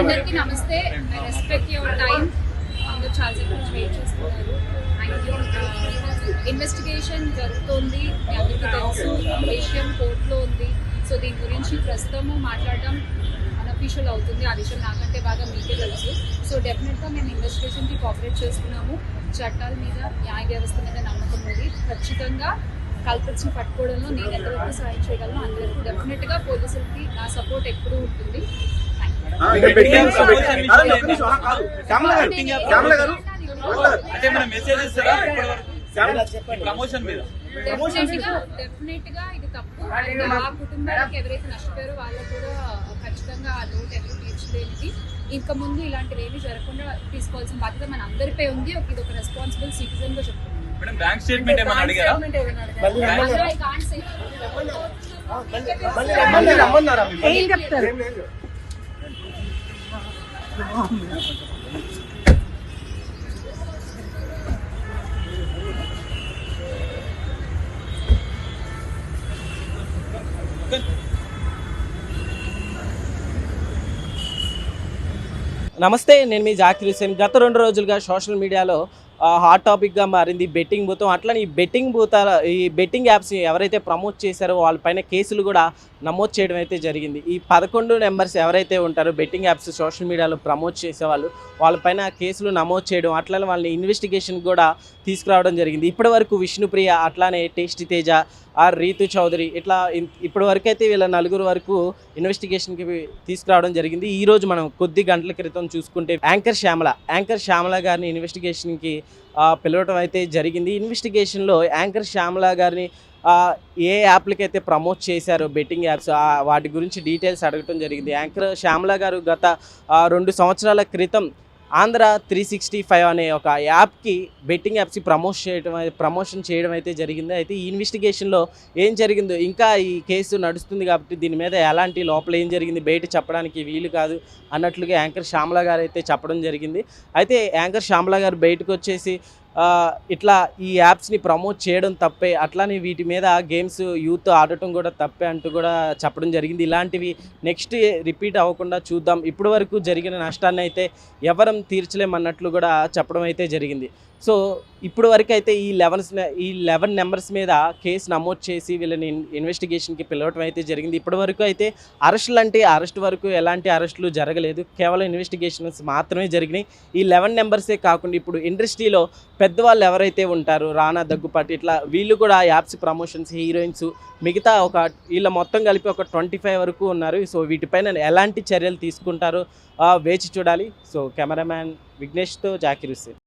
అందరికీ నమస్తే. I respect your time అందరూ చాలా సేపు నుంచి వెయిట్ చేస్తున్నారు. ఇన్వెస్టిగేషన్ uh, జరుగుతోంది. అందరికీ తెలుసు. విషయం కోర్టులో ఉంది. సో దీని గురించి ప్రస్తుతము మాట్లాడడం అన్అఫీషియల్ అవుతుంది. ఆ విషయం నాకంటే బాగా మీకే తెలుసు. సో డెఫినెట్గా మేము ఇన్వెస్టిగేషన్కి కోఆపరేట్ చేస్తున్నాము. చట్టాల మీద న్యాయ వ్యవస్థ మీద నమ్మకం ఉంది. ఖచ్చితంగా కల్పిట్స్ని పట్టుకోవడంలో నేను ఎంతవరకు సాయం చేయగలను అందరికీ. డెఫినెట్గా పోలీసులకి నా సపోర్ట్ ఎప్పుడూ ఉంటుంది. అంటే మన మెసేజ్ ఇస్తారా ప్రమోషన్ మీద. డెఫినెట్గా ఇది తప్పు. ఆ కుటుంబానికి ఎవరైతే నష్టపోయారో వాళ్ళకు కూడా ఖచ్చితంగా ఆ లోటు ఎవరు తీర్చలేనిది. ఇంకా ముందు ఇలాంటివి ఏమీ జరగకుండా తీసుకోవాల్సిన బాధ్యత మన అందరిపై ఉంది. ఒక ఇది ఒక రెస్పాన్సిబుల్ సిటిజన్గా చెప్తున్నాను. మేడం బ్యాంక్ స్టేట్మెంట్ ఏమైనా అడిగారా? ఏం చెప్తారు? నమస్తే నేను మీ జాకిర్ హుసేన్ గత రెండు రోజులుగా సోషల్ మీడియాలో హాట్ టాపిక్గా మారింది. బెట్టింగ్ బూతం అట్లనే ఈ బెట్టింగ్ బూతాల ఈ బెట్టింగ్ యాప్స్ ఎవరైతే ప్రమోట్ చేశారో వాళ్ళపైన కేసులు కూడా నమోదు చేయడం అయితే జరిగింది. ఈ పదకొండు నెంబర్స్ ఎవరైతే ఉంటారో బెట్టింగ్ యాప్స్ సోషల్ మీడియాలో ప్రమోట్ చేసేవాళ్ళు వాళ్ళపైన కేసులు నమోదు చేయడం అట్లనే వాళ్ళని ఇన్వెస్టిగేషన్ కూడా తీసుకురావడం జరిగింది. ఇప్పటి వరకు విష్ణుప్రియ అట్లానే టేస్టీ తేజ ఆర్ రీతు చౌదరి ఇట్లా ఇప్పటి వరకు అయితే వీళ్ళ నలుగురు వరకు ఇన్వెస్టిగేషన్కి తీసుకురావడం జరిగింది. ఈరోజు మనం కొద్ది గంటల క్రితం చూసుకుంటే యాంకర్ శ్యామల యాంకర్ శ్యామల గారిని ఇన్వెస్టిగేషన్కి పిలవటం అయితే జరిగింది. ఇన్వెస్టిగేషన్లో యాంకర్ శ్యామల గారిని ఏ యాప్లకి అయితే ప్రమోట్ చేశారో బెట్టింగ్ యాప్స్ వాటి గురించి డీటెయిల్స్ అడగటం జరిగింది. యాంకర్ శ్యామల గారు గత రెండు సంవత్సరాల క్రితం ఆంధ్ర త్రీ సిక్స్టీ ఫైవ్ అనే ఒక యాప్కి బెట్టింగ్ యాప్స్కి ప్రమోట్ చేయడం ప్రమోషన్ చేయడం అయితే జరిగింది. అయితే ఈ ఇన్వెస్టిగేషన్లో ఏం జరిగిందో ఇంకా ఈ కేసు నడుస్తుంది కాబట్టి దీని మీద ఎలాంటి లోపల ఏం జరిగింది బయట చెప్పడానికి వీలు కాదు అన్నట్లుగా యాంకర్ శ్యామల గారు అయితే చెప్పడం జరిగింది. అయితే యాంకర్ శ్యామల గారు బయటకు వచ్చేసి ఇట్లా ఈ యాప్స్ని ప్రమోట్ చేయడం తప్పే. అట్లానే వీటి మీద గేమ్స్ యూత్ ఆడటం కూడా తప్పే అంటూ కూడా చెప్పడం జరిగింది. ఇలాంటివి నెక్స్ట్ రిపీట్ అవ్వకుండా చూద్దాం. ఇప్పటి వరకు జరిగిన నష్టాన్ని అయితే ఎవరం తీర్చలేమన్నట్లు కూడా చెప్పడం అయితే జరిగింది. సో ఇప్పుడు వరకు అయితే ఈ లెవెన్స్ ఈ లెవెన్ నెంబర్స్ మీద కేసు నమోదు చేసి వీళ్ళని ఇన్వెస్టిగేషన్కి పిలవటం అయితే జరిగింది. ఇప్పటి వరకు అయితే అరెస్టులు అంటే అరెస్ట్ వరకు ఎలాంటి అరెస్టులు జరగలేదు. కేవలం ఇన్వెస్టిగేషన్స్ మాత్రమే జరిగినాయి. ఈ లెవెన్ నెంబర్సే కాకుండా ఇప్పుడు ఇండస్ట్రీలో పెద్దవాళ్ళు ఎవరైతే ఉంటారో రానా దగ్గుపాటి ఇట్లా వీళ్ళు కూడా యాప్స్ ప్రమోషన్స్ హీరోయిన్స్ మిగతా ఒక వీళ్ళ మొత్తం కలిపి ఒక ట్వంటీ ఫైవ్ వరకు ఉన్నారు. సో వీటిపైన ఎలాంటి చర్యలు తీసుకుంటారు వేచి చూడాలి. సో కెమెరామ్యాన్ విఘ్నేష్తో జాకిర్ హుస్సేన్.